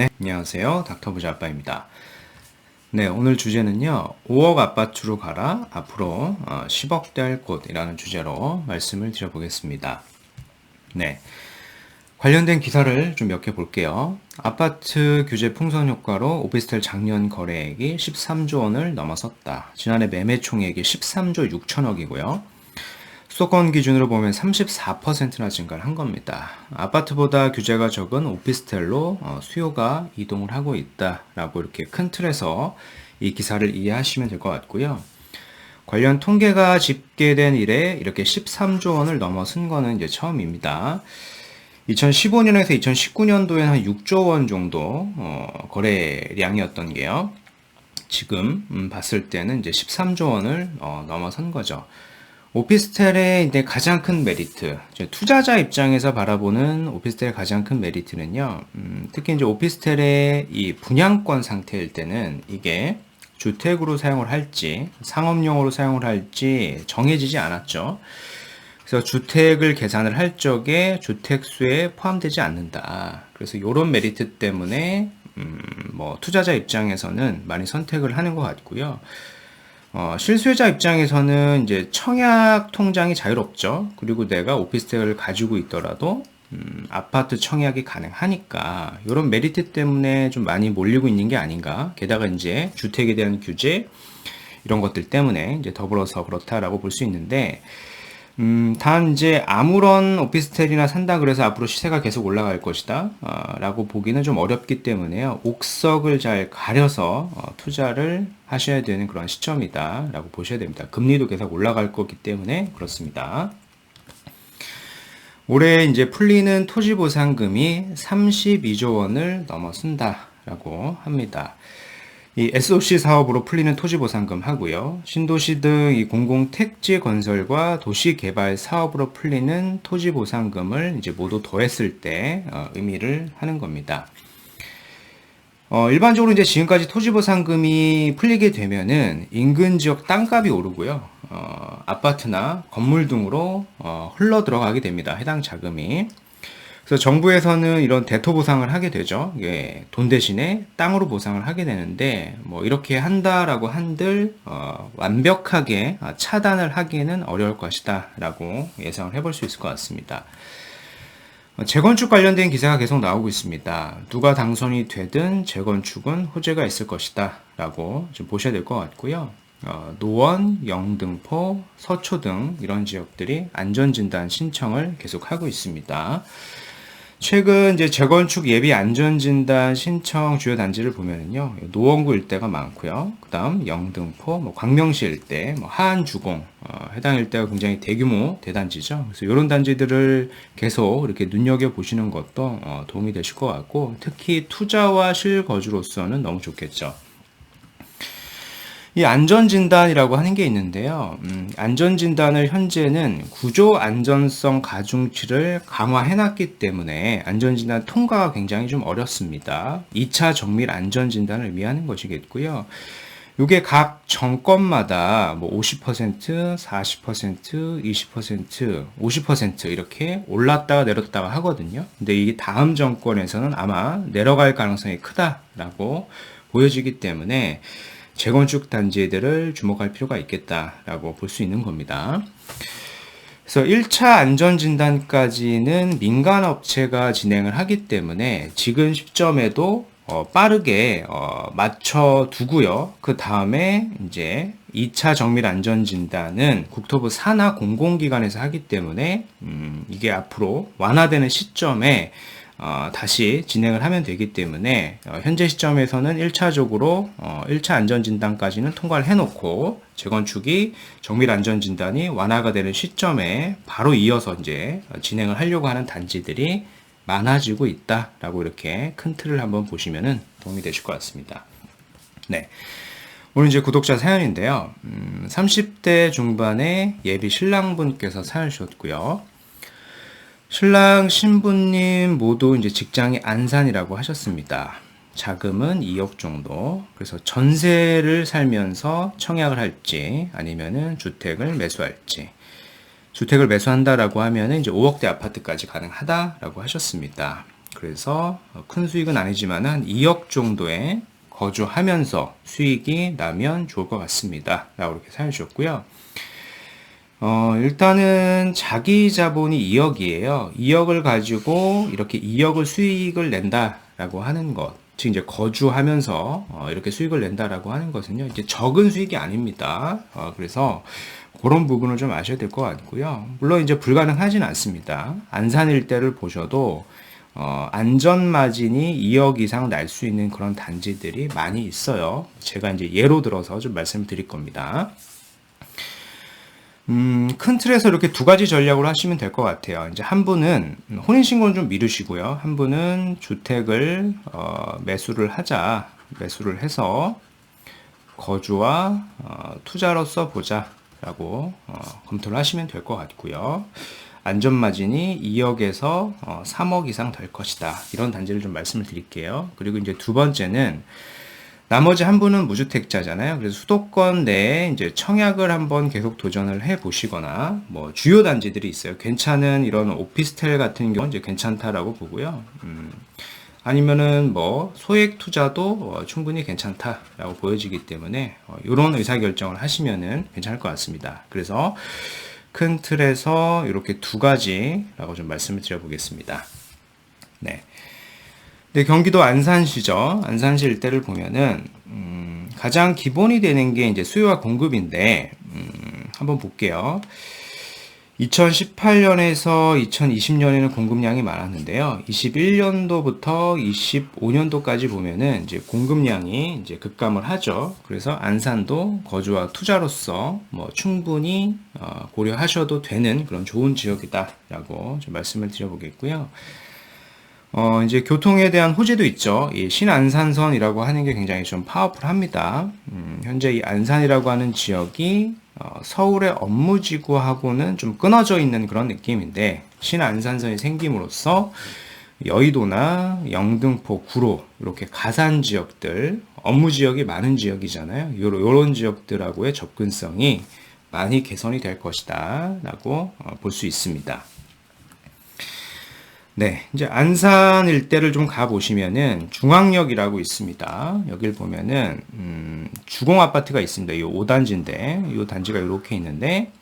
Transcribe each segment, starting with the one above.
네, 안녕하세요. 닥터부자 아빠입니다. 네, 오늘 주제는요. 5억 아파트로 가라. 앞으로 어, 10억 될 곳이라는 주제로 말씀을 드려보겠습니다. 네. 관련된 기사를 좀 몇 개 볼게요. 아파트 규제 풍선 효과로 오피스텔 작년 거래액이 13조 원을 넘어섰다. 지난해 매매 총액이 13조 6천억이고요. 수도권 기준으로 보면 34%나 증가를 한 겁니다. 아파트보다 규제가 적은 오피스텔로 어, 수요가 이동을 하고 있다라고 이렇게 큰 틀에서 이 기사를 이해하시면 될 것 같고요. 관련 통계가 집계된 이래 이렇게 13조 원을 넘어선 거는 이제 처음입니다. 2015년에서 2019년도에는 한 6조 원 정도 어, 거래량이었던 게요. 지금 음, 봤을 때는 이제 13조 원을 어, 넘어선 거죠. 오피스텔의 이제 가장 큰 메리트, 투자자 입장에서 바라보는 오피스텔의 가장 큰 메리트는요, 음, 특히 이제 오피스텔의 이 분양권 상태일 때는 이게 주택으로 사용을 할지, 상업용으로 사용을 할지 정해지지 않았죠. 그래서 주택을 계산을 할 적에 주택수에 포함되지 않는다. 그래서 이런 메리트 때문에 음, 뭐 투자자 입장에서는 많이 선택을 하는 것 같고요. 어, 실수요자 입장에서는 이제 청약 통장이 자유롭죠. 그리고 내가 오피스텔을 가지고 있더라도 음, 아파트 청약이 가능하니까 이런 메리트 때문에 좀 많이 몰리고 있는 게 아닌가. 게다가 이제 주택에 대한 규제 이런 것들 때문에 이제 더불어서 그렇다라고 볼 수 있는데 음, 단 이제 아무런 오피스텔이나 산다 그래서 앞으로 시세가 계속 올라갈 것이다 어, 라고 보기는 좀 어렵기 때문에요. 옥석을 잘 가려서 어, 투자를 하셔야 되는 그런 시점이다 라고 보셔야 됩니다. 금리도 계속 올라갈 거기 때문에 그렇습니다. 올해 이제 풀리는 토지 보상금이 32조 원을 넘어선다 라고 합니다. 이 SOC 사업으로 풀리는 토지보상금 하고요. 신도시 등 이 공공 택지 건설과 도시 개발 사업으로 풀리는 토지보상금을 이제 모두 더했을 때 어, 의미를 하는 겁니다. 어, 일반적으로 이제 지금까지 토지보상금이 풀리게 되면은 인근 지역 땅값이 오르고요. 어, 아파트나 건물 등으로 어, 흘러 들어가게 됩니다. 해당 자금이. 그래서 정부에서는 이런 대토 보상을 하게 되죠. 예, 돈 대신에 땅으로 보상을 하게 되는데 뭐 이렇게 한다라고 한들 어, 완벽하게 차단을 하기에는 어려울 것이다라고 예상을 해볼 수 있을 것 같습니다. 어, 재건축 관련된 기사가 계속 나오고 있습니다. 누가 당선이 되든 재건축은 호재가 있을 것이다 라고 좀 보셔야 될 것 같고요. 어, 노원, 영등포, 서초 등 이런 지역들이 안전진단 신청을 계속하고 있습니다. 최근 이제 재건축 예비 안전진단 신청 주요 단지를 보면은요, 노원구 일대가 많고요. 그 다음 영등포, 뭐 광명시 일대, 뭐 하안주공, 어, 해당 일대가 굉장히 대규모 대단지죠. 그래서 이런 단지들을 계속 이렇게 눈여겨보시는 것도 어, 도움이 되실 것 같고, 특히 투자와 실거주로서는 너무 좋겠죠. 이 안전진단이라고 하는 게 있는데요. 음, 안전진단을 현재는 구조 안전성 가중치를 강화해놨기 때문에 안전진단 통과가 굉장히 좀 어렵습니다. 2차 정밀 안전진단을 의미하는 것이겠고요. 이게 각 정권마다 뭐 50%, 40%, 20%, 50% 이렇게 올랐다가 내렸다가 하거든요. 근데 이 다음 정권에서는 아마 내려갈 가능성이 크다라고 보여지기 때문에 재건축 단지들을 주목할 필요가 있겠다라고 볼 수 있는 겁니다. 그래서 1차 안전진단까지는 민간 업체가 진행을 하기 때문에 지금 시점에도 어, 빠르게 어, 맞춰 두고요. 그 다음에 이제 2차 정밀 안전 진단은 국토부 산하 공공기관에서 하기 때문에 음, 이게 앞으로 완화되는 시점에 어, 다시 진행을 하면 되기 때문에 어, 현재 시점에서는 1차적으로 어, 1차 안전진단까지는 통과를 해놓고 재건축이 정밀 안전진단이 완화가 되는 시점에 바로 이어서 이제 진행을 하려고 하는 단지들이 많아지고 있다라고 이렇게 큰 틀을 한번 보시면 도움이 되실 것 같습니다. 네. 오늘 이제 구독자 사연인데요. 음, 30대 중반의 예비 신랑분께서 사연 주셨고요. 신랑 신부님 모두 이제 직장이 안산이라고 하셨습니다. 자금은 2억 정도. 그래서 전세를 살면서 청약을 할지 아니면은 주택을 매수할지. 주택을 매수한다라고 하면은 이제 5억대 아파트까지 가능하다라고 하셨습니다. 그래서 큰 수익은 아니지만 한 2억 정도의 거주하면서 수익이 나면 좋을 것 같습니다. 라고 이렇게 사연 주셨고요. 어, 일단은 자기 자본이 2억이에요. 2억을 가지고 이렇게 2억을 수익을 낸다라고 하는 것. 즉 이제 거주하면서 어, 이렇게 수익을 낸다라고 하는 것은요. 이제 적은 수익이 아닙니다. 어, 그래서 그런 부분을 좀 아셔야 될 것 같고요. 물론 이제 불가능하진 않습니다. 안산 일대를 보셔도 어, 안전 마진이 2억 이상 날 수 있는 그런 단지들이 많이 있어요. 제가 이제 예로 들어서 좀 말씀드릴 겁니다. 음, 큰 틀에서 이렇게 두 가지 전략으로 하시면 될 것 같아요. 이제 한 분은 혼인신고는 좀 미루시고요. 한 분은 주택을 어, 매수를 하자, 매수를 해서 거주와 어, 투자로 써보자라고 어, 검토를 하시면 될 것 같고요. 안전마진이 2억에서 3억 어, 이상 될 것이다. 이런 단지를 좀 말씀을 드릴게요. 그리고 이제 두 번째는 나머지 한 분은 무주택자잖아요. 그래서 수도권 내에 이제 청약을 한번 계속 도전을 해 보시거나 뭐 주요 단지들이 있어요. 괜찮은 이런 오피스텔 같은 경우 이제 괜찮다라고 보고요. 음, 아니면은 뭐 소액 투자도 어, 충분히 괜찮다라고 보여지기 때문에 어, 이런 의사 결정을 하시면은 괜찮을 것 같습니다. 그래서 큰 틀에서 이렇게 두 가지라고 좀 말씀을 드려보겠습니다. 네. 네, 경기도 안산시죠. 안산시 일대를 보면은 음, 가장 기본이 되는 게 이제 수요와 공급인데 음, 한번 볼게요. 2018년에서 2020년에는 공급량이 많았는데요. 21년도부터 25년도까지 보면은 이제 공급량이 이제 급감을 하죠. 그래서 안산도 거주와 투자로서 뭐 충분히 어, 고려하셔도 되는 그런 좋은 지역이다라고 좀 말씀을 드려보겠고요. 어, 이제 교통에 대한 호재도 있죠. 이 신안산선이라고 하는 게 굉장히 좀 파워풀합니다. 음, 현재 이 안산이라고 하는 지역이 어, 서울의 업무지구하고는 좀 끊어져 있는 그런 느낌인데 신안산선이 생김으로써 여의도나 영등포, 구로 이렇게 가산 지역들 업무 지역이 많은 지역이잖아요. 요런 지역들하고의 접근성이 많이 개선이 될 것이다 라고 어, 볼수 있습니다. 네, 이제 안산 일대를 좀 가보시면은 중앙역이라고 있습니다. 여길 보면은, 음, 주공 아파트가 있습니다. 이 5단지인데, 이 단지가 이렇게 있는데,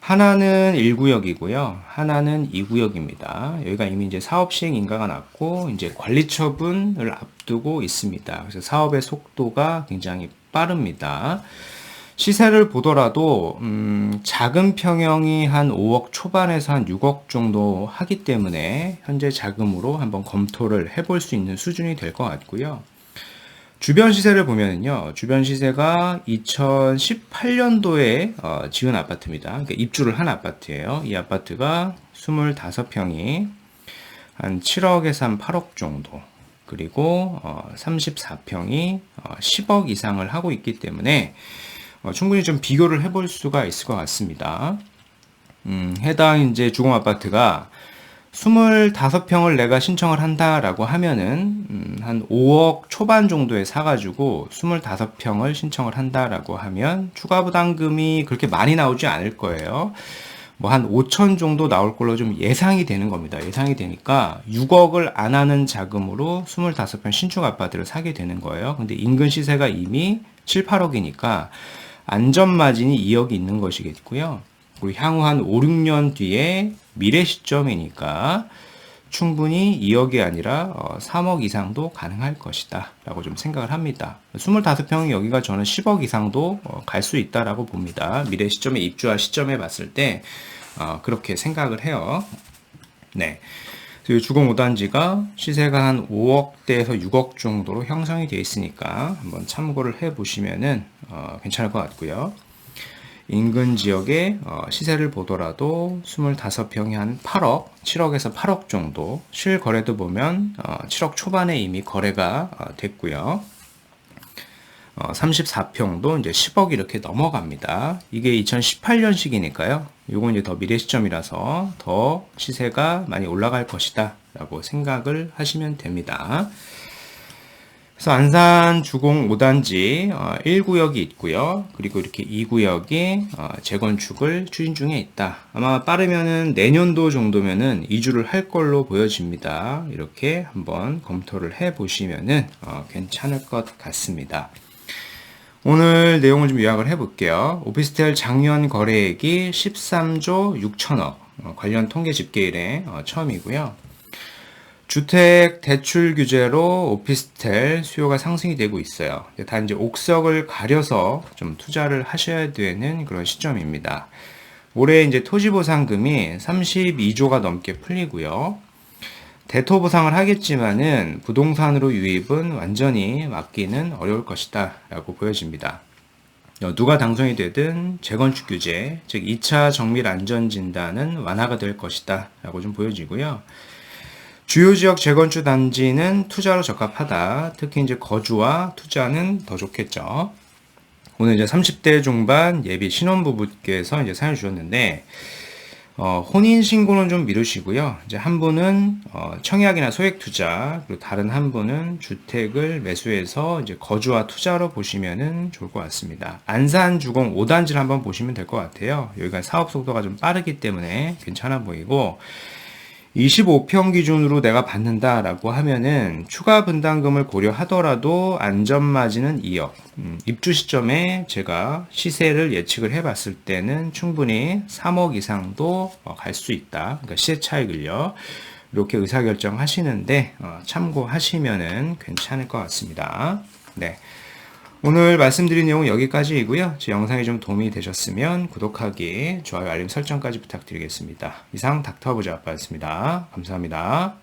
하나는 1구역이고요. 하나는 2구역입니다. 여기가 이미 이제 사업 시행 인가가 났고, 이제 관리 처분을 앞두고 있습니다. 그래서 사업의 속도가 굉장히 빠릅니다. 시세를 보더라도 음, 작은 평형이 한 5억 초반에서 한 6억 정도 하기 때문에 현재 자금으로 한번 검토를 해볼 수 있는 수준이 될 것 같고요. 주변 시세를 보면요. 주변 시세가 2018년도에 어, 지은 아파트입니다. 그러니까 입주를 한 아파트예요. 이 아파트가 25평이 한 7억에서 한 8억 정도. 그리고 어, 34평이 어, 10억 이상을 하고 있기 때문에 어, 충분히 좀 비교를 해볼 수가 있을 것 같습니다. 음, 해당 이제 주공 아파트가 25평을 내가 신청을 한다라고 하면은 음, 한 5억 초반 정도에 사가지고 25평을 신청을 한다라고 하면 추가 부담금이 그렇게 많이 나오지 않을 거예요. 뭐 한 5천 정도 나올 걸로 좀 예상이 되는 겁니다. 예상이 되니까 6억을 안 하는 자금으로 25평 신축 아파트를 사게 되는 거예요. 근데 인근 시세가 이미 7, 8억이니까 안전마진이 2억이 있는 것이겠고요. 그리고 향후 한 5, 6년 뒤에 미래 시점이니까 충분히 2억이 아니라 3억 어, 이상도 가능할 것이다 라고 좀 생각을 합니다 25평이 여기가 저는 10억 이상도 어, 갈수 있다라고 봅니다 미래 시점에 입주할 시점에 봤을 때 어, 그렇게 생각을 해요 네. 그 주공 5단지가 시세가 한 5억대에서 6억 정도로 형성이 되어 있으니까 한번 참고를 해 보시면은 어, 괜찮을 것 같고요. 인근 지역의 어, 시세를 보더라도 25평이 한 8억, 7억에서 8억 정도 실거래도 보면 어, 7억 초반에 이미 거래가 어, 됐고요. 어, 34평도 이제 10억 이렇게 넘어갑니다. 이게 2018년식이니까요. 요건 이제 더 미래 시점이라서 더 시세가 많이 올라갈 것이다 라고 생각을 하시면 됩니다. 그래서 안산 주공 5단지 1구역이 있고요. 그리고 이렇게 2구역이 재건축을 추진 중에 있다. 아마 빠르면은 내년도 정도면은 이주를 할 걸로 보여집니다. 이렇게 한번 검토를 해 보시면은 어, 괜찮을 것 같습니다. 오늘 내용을 좀 요약을 해볼게요. 오피스텔 작년 거래액이 13조 6천억 어, 관련 통계 집계 일에 어, 처음이고요. 주택 대출 규제로 오피스텔 수요가 상승이 되고 있어요. 단 이제 옥석을 가려서 좀 투자를 하셔야 되는 그런 시점입니다. 올해 이제 토지보상금이 32조가 넘게 풀리고요. 대토 보상을 하겠지만은 부동산으로 유입은 완전히 막기는 어려울 것이다 라고 보여집니다. 어, 누가 당선이 되든 재건축 규제, 즉 2차 정밀 안전 진단은 완화가 될 것이다 라고 좀 보여지고요. 주요 지역 재건축 단지는 투자로 적합하다. 특히 이제 거주와 투자는 더 좋겠죠. 오늘 이제 30대 중반 예비 신혼부부께서 이제 사연 주셨는데, 어, 혼인 신고는 좀 미루시고요. 이제 한 분은 어, 청약이나 소액 투자, 그리고 다른 한 분은 주택을 매수해서 이제 거주와 투자로 보시면은 좋을 것 같습니다. 안산 주공 5단지를 한번 보시면 될 것 같아요. 여기가 사업 속도가 좀 빠르기 때문에 괜찮아 보이고, 25평 기준으로 내가 받는다라고 하면은 추가 분담금을 고려하더라도 안전마진은 2억. 음, 입주 시점에 제가 시세를 예측을 해봤을 때는 충분히 3억 이상도 어, 갈수 있다. 그러니까 시세 차익을요. 이렇게 의사결정 하시는데 어, 참고하시면은 괜찮을 것 같습니다. 네. 오늘 말씀드린 내용은 여기까지이고요. 제 영상이 좀 도움이 되셨으면 구독하기, 좋아요, 알림 설정까지 부탁드리겠습니다. 이상 닥터부자 아빠였습니다. 감사합니다.